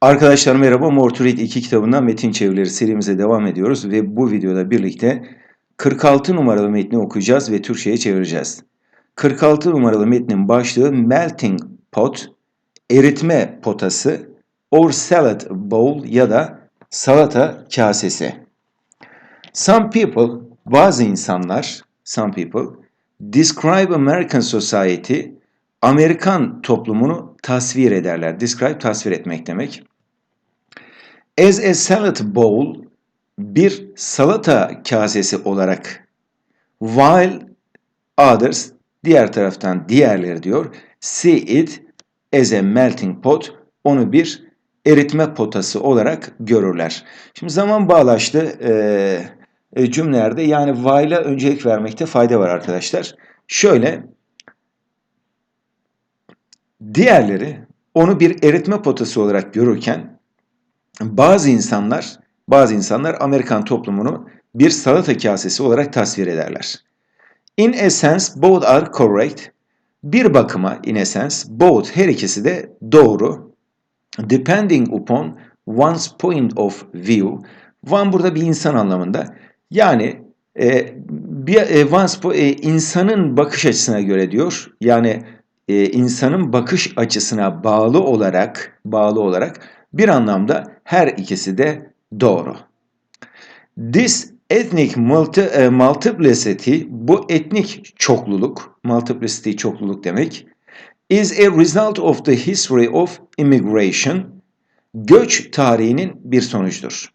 Arkadaşlar merhaba. Read 2 kitabından metin çevirileri serimize devam ediyoruz ve bu videoda birlikte 46 numaralı metni okuyacağız ve Türkçe'ye çevireceğiz. 46 numaralı metnin başlığı Melting Pot, eritme potası or salad bowl ya da salata kasesi. Some people, bazı insanlar, some people, describe American society, Amerikan toplumunu tasvir ederler. Describe tasvir etmek demek. As a salad bowl, bir salata kasesi olarak, while others, diğer taraftan diğerleri diyor, see it as a melting pot, onu bir eritme potası olarak görürler. Şimdi zaman bağlaştı e, cümlelerde yani while'a öncelik vermekte fayda var arkadaşlar. Şöyle, diğerleri onu bir eritme potası olarak görürken bazı insanlar bazı insanlar Amerikan toplumunu bir salata kasesi olarak tasvir ederler. In a sense both are correct. Bir bakıma in a sense both her ikisi de doğru. Depending upon one's point of view. One burada bir insan anlamında. Yani e, bir e, one's e, insanın bakış açısına göre diyor. Yani e, insanın bakış açısına bağlı olarak bağlı olarak bir anlamda her ikisi de doğru. This ethnic multi, e, multiplicity, bu etnik çokluluk, multiplicity çokluluk demek, is a result of the history of immigration, göç tarihinin bir sonucudur.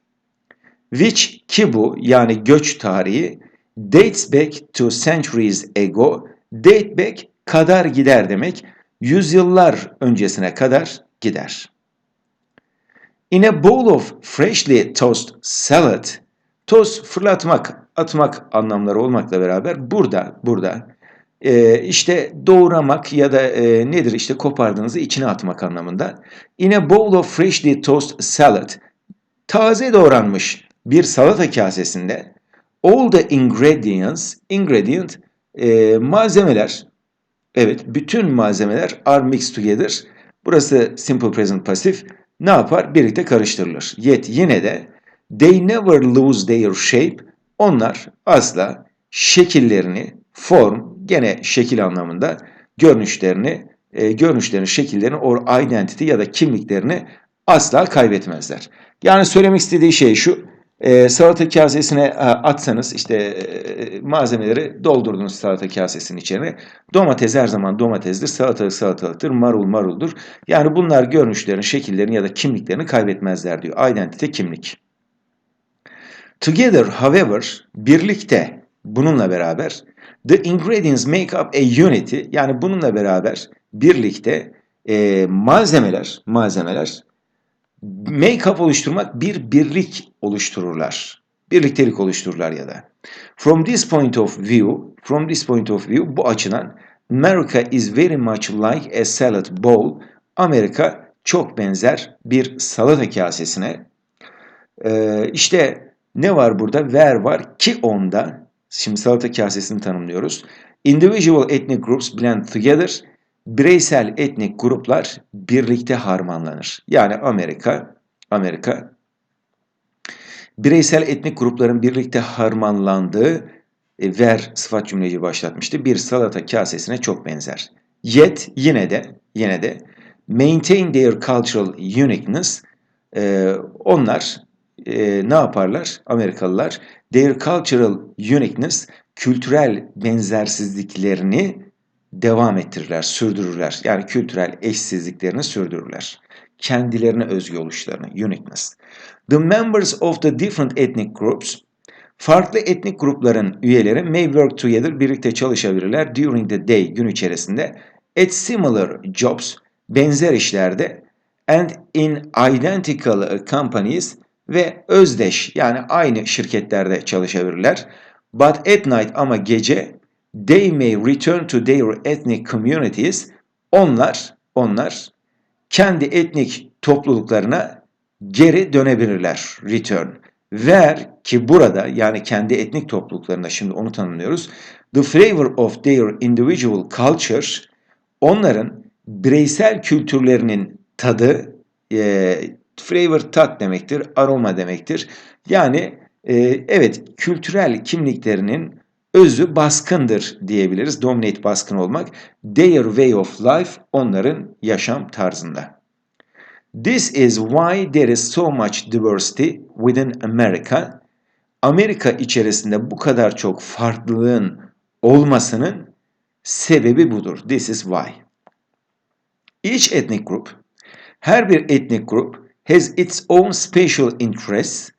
Which ki bu yani göç tarihi dates back to centuries ago, date back kadar gider demek, yüzyıllar öncesine kadar gider. In a bowl of freshly tossed salad, toz fırlatmak, atmak anlamları olmakla beraber burada, burada e, işte doğramak ya da e, nedir işte kopardığınızı içine atmak anlamında. In a bowl of freshly tossed salad, taze doğranmış bir salata kasesinde all the ingredients, ingredient e, malzemeler, evet bütün malzemeler are mixed together. Burası simple present pasif ne yapar? Birlikte karıştırılır. Yet yine de they never lose their shape. Onlar asla şekillerini, form, gene şekil anlamında görünüşlerini, e, görünüşlerini, şekillerini or identity ya da kimliklerini asla kaybetmezler. Yani söylemek istediği şey şu. E, salata kasesine atsanız işte e, malzemeleri doldurdunuz salata kasesinin içine. Domates her zaman domatesdir, salatalık salatalıktır, marul maruldur. Yani bunlar görünüşlerini, şekillerini ya da kimliklerini kaybetmezler diyor. Identity kimlik. Together, however, birlikte bununla beraber the ingredients make up a unity yani bununla beraber birlikte e, malzemeler malzemeler make-up oluşturmak bir birlik oluştururlar. Birliktelik oluştururlar ya da. From this point of view, from this point of view bu açıdan America is very much like a salad bowl. Amerika çok benzer bir salata kasesine. Ee, işte ne var burada? Where var ki onda. Şimdi salata kasesini tanımlıyoruz. Individual ethnic groups blend together bireysel etnik gruplar birlikte harmanlanır. Yani Amerika, Amerika bireysel etnik grupların birlikte harmanlandığı e, ver sıfat cümleyi başlatmıştı. Bir salata kasesine çok benzer. Yet yine de yine de maintain their cultural uniqueness e, onlar e, ne yaparlar Amerikalılar? Their cultural uniqueness kültürel benzersizliklerini devam ettirirler, sürdürürler. Yani kültürel eşsizliklerini sürdürürler. Kendilerine özgü oluşlarını, uniqueness. The members of the different ethnic groups, farklı etnik grupların üyeleri may work together, birlikte çalışabilirler during the day, gün içerisinde, at similar jobs, benzer işlerde, and in identical companies ve özdeş yani aynı şirketlerde çalışabilirler. But at night ama gece they may return to their ethnic communities. Onlar, onlar kendi etnik topluluklarına geri dönebilirler. Return. Where ki burada yani kendi etnik topluluklarında şimdi onu tanımlıyoruz. The flavor of their individual culture onların bireysel kültürlerinin tadı e, Flavor tat demektir, aroma demektir. Yani e, evet kültürel kimliklerinin özü baskındır diyebiliriz. Dominate baskın olmak. Their way of life onların yaşam tarzında. This is why there is so much diversity within America. Amerika içerisinde bu kadar çok farklılığın olmasının sebebi budur. This is why. Each ethnic group, her bir etnik grup has its own special interests,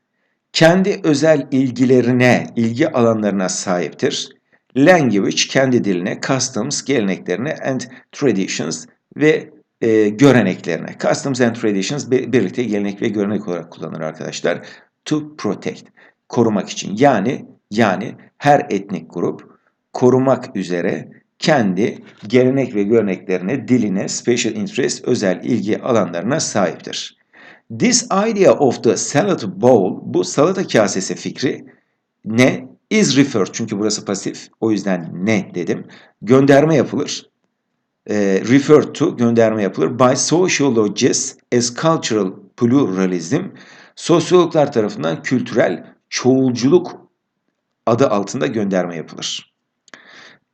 kendi özel ilgilerine, ilgi alanlarına sahiptir. Language, kendi diline, customs, geleneklerine and traditions ve e, göreneklerine. Customs and traditions birlikte gelenek ve görenek olarak kullanılır arkadaşlar. To protect, korumak için. Yani yani her etnik grup korumak üzere kendi gelenek ve göreneklerine, diline, special interest, özel ilgi alanlarına sahiptir. This idea of the salad bowl, bu salata kasesi fikri ne? Is referred, çünkü burası pasif, o yüzden ne dedim. Gönderme yapılır. E, referred to, gönderme yapılır. By sociologists as cultural pluralism, sosyologlar tarafından kültürel çoğulculuk adı altında gönderme yapılır.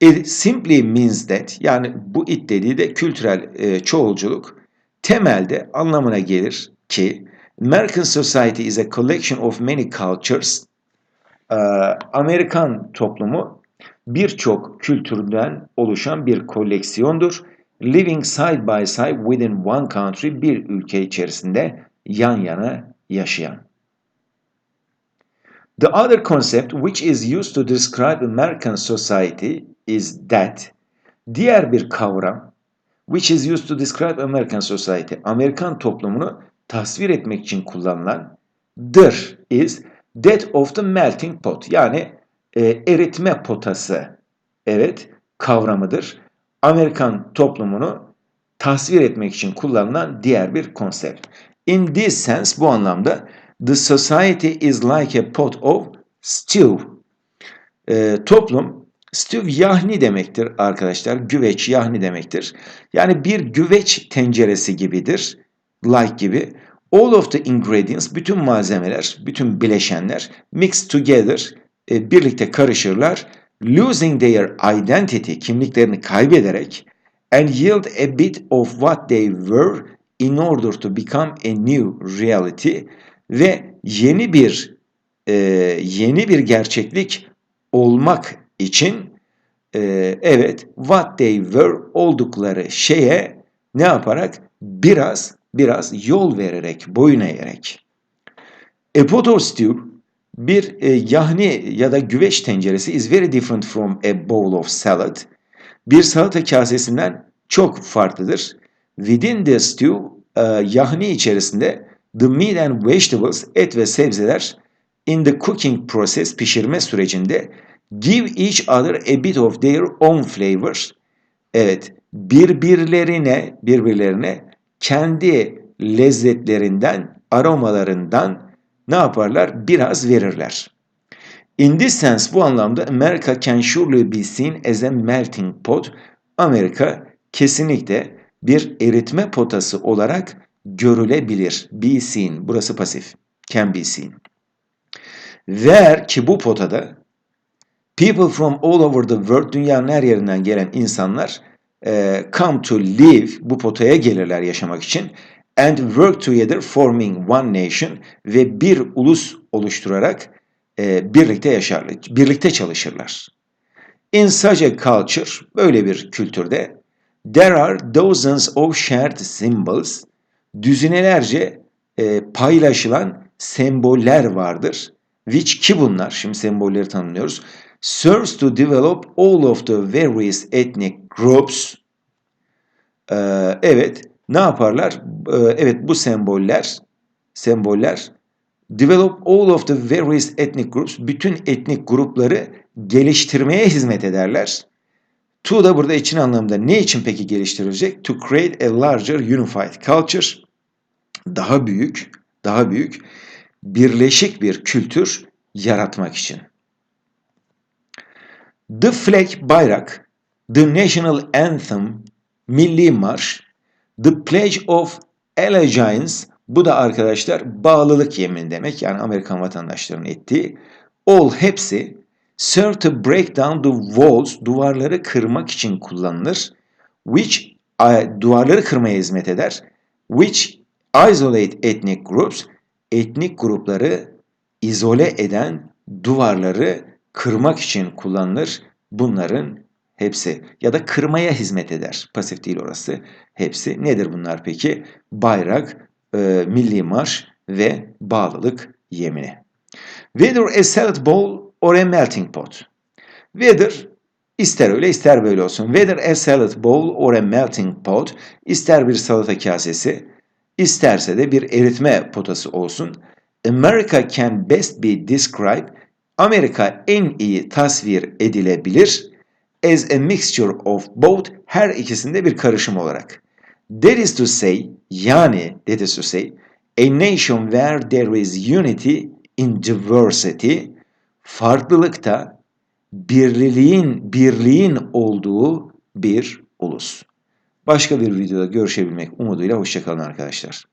It simply means that, yani bu it dediği de kültürel e, çoğulculuk, temelde anlamına gelir ki American society is a collection of many cultures. Ee, Amerikan toplumu birçok kültürden oluşan bir koleksiyondur. Living side by side within one country, bir ülke içerisinde yan yana yaşayan. The other concept which is used to describe American society is that diğer bir kavram which is used to describe American society Amerikan toplumunu tasvir etmek için kullanılan dır is that of the melting pot yani e, eritme potası evet kavramıdır. Amerikan toplumunu tasvir etmek için kullanılan diğer bir konsept. In this sense bu anlamda the society is like a pot of stew. E, toplum stew yahni demektir arkadaşlar. Güveç yahni demektir. Yani bir güveç tenceresi gibidir like gibi all of the ingredients, bütün malzemeler, bütün bileşenler mixed together, e, birlikte karışırlar, losing their identity, kimliklerini kaybederek and yield a bit of what they were in order to become a new reality. Ve yeni bir e, yeni bir gerçeklik olmak için e, evet what they were oldukları şeye ne yaparak? Biraz biraz yol vererek, boyun eğerek. A pot of stew, bir e, yahni ya da güveç tenceresi is very different from a bowl of salad. Bir salata kasesinden çok farklıdır. Within the stew, e, yahni içerisinde the meat and vegetables, et ve sebzeler in the cooking process, pişirme sürecinde give each other a bit of their own flavors. Evet, birbirlerine, birbirlerine kendi lezzetlerinden, aromalarından ne yaparlar? Biraz verirler. In this sense bu anlamda America can surely be seen as a melting pot. Amerika kesinlikle bir eritme potası olarak görülebilir. Be seen. Burası pasif. Can be seen. Where ki bu potada people from all over the world dünyanın her yerinden gelen insanlar e, come to live bu potaya gelirler yaşamak için and work together forming one nation ve bir ulus oluşturarak e, birlikte yaşarlar, birlikte çalışırlar. In such a culture, böyle bir kültürde there are dozens of shared symbols, düzinelerce e, paylaşılan semboller vardır. Which ki bunlar, şimdi sembolleri tanımlıyoruz serves to develop all of the various ethnic groups. Ee, evet, ne yaparlar? Ee, evet, bu semboller, semboller develop all of the various ethnic groups, bütün etnik grupları geliştirmeye hizmet ederler. To da burada için anlamında ne için peki geliştirilecek? To create a larger unified culture. Daha büyük, daha büyük, birleşik bir kültür yaratmak için. The flag bayrak, the national anthem milli marş, the pledge of allegiance Bu da arkadaşlar bağlılık yemin demek. Yani Amerikan vatandaşlarının ettiği. All hepsi serve to break down the walls duvarları kırmak için kullanılır. Which duvarları kırmaya hizmet eder. Which isolate ethnic groups etnik grupları izole eden duvarları kırmak için kullanılır. Bunların hepsi ya da kırmaya hizmet eder. Pasif değil orası. Hepsi. Nedir bunlar peki? Bayrak, e, milli marş ve bağlılık yemini. Whether a salad bowl or a melting pot. Whether ister öyle ister böyle olsun. Whether a salad bowl or a melting pot ister bir salata kasesi isterse de bir eritme potası olsun. America can best be described Amerika en iyi tasvir edilebilir as a mixture of both her ikisinde bir karışım olarak. That is to say yani that is to say a nation where there is unity in diversity farklılıkta birliğin birliğin olduğu bir ulus. Başka bir videoda görüşebilmek umuduyla hoşçakalın arkadaşlar.